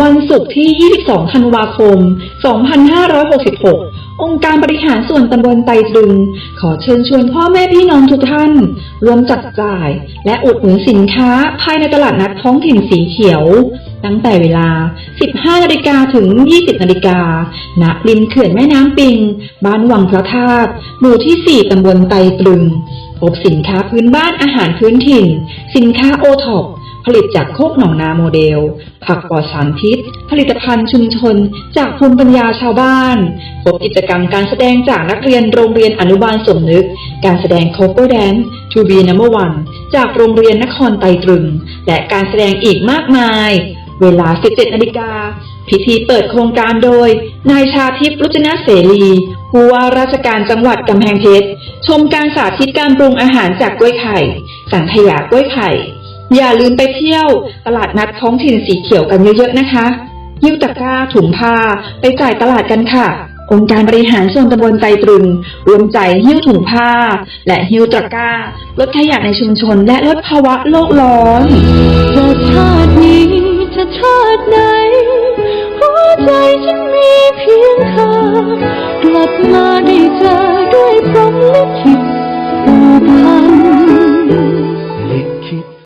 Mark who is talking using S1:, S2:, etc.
S1: วันศุกร์ที่ 22 ธันวาคม 2566 องค์การบริหารส่วนตำบลไตรตรึง ขอเชิญชวนพ่อแม่พี่น้องทุกท่านรวมจัดจ่าย และอุดหนุนสินค้าภายในตลาดนัดท้องถิ่นสีเขียว ตั้งแต่เวลา 15 นาฬิกาถึง 20 นาฬิกา ณ ริมเขื่อนแม่น้ำปิง บ้านวังพระธาตุ หมู่ที่ 4 ตำบลไตรตรึงพบสินค้าพื้นบ้านอาหารพื้นถิ่น สินค้าโอท็อป ผลิตจากโคกหนองนาโมเดล ผักปลอดสารพิษ ผลิตภัณฑ์ชุมชน จากภูมิปัญญาชาวบ้านพบกิจกรรมการแสดงจากนักเรียนโรงเรียนอนุบาลสมนึก การแสดงโคโ e แดน To be number one จากโรงเรียนนครไตรตรึง และการแสดงอีกมากมาย เวลา 17นาฬิกาพิธีเปิดโครงการโดย นายชาทิพย์รุจนะเสรีผู้ว่าราชการจังหวัดกำแพงเพชร ชมการสาธิตการปรุงอาหารจากกล้วยไข่ สังขยากล้วยไข่ อย่าลืมไปเที่ยวตลาดนัดท้องถิ่นสีเขียวกันเยอะๆนะคะยิ้วตะกร้าถุงผ้าไปจ่ายตลาดกันค่ะ องค์การบริหารส่วนตำบลไตรตรึงรวมใจหิ้วถุงผ้า และหิ้วตะกร้าลดขยะในชุมชนและลดภาวะโลกร้อน
S2: จะชาตินี้จะชาติไหนหัวใจฉันมีเพียงเธอกลับมาได้เจอ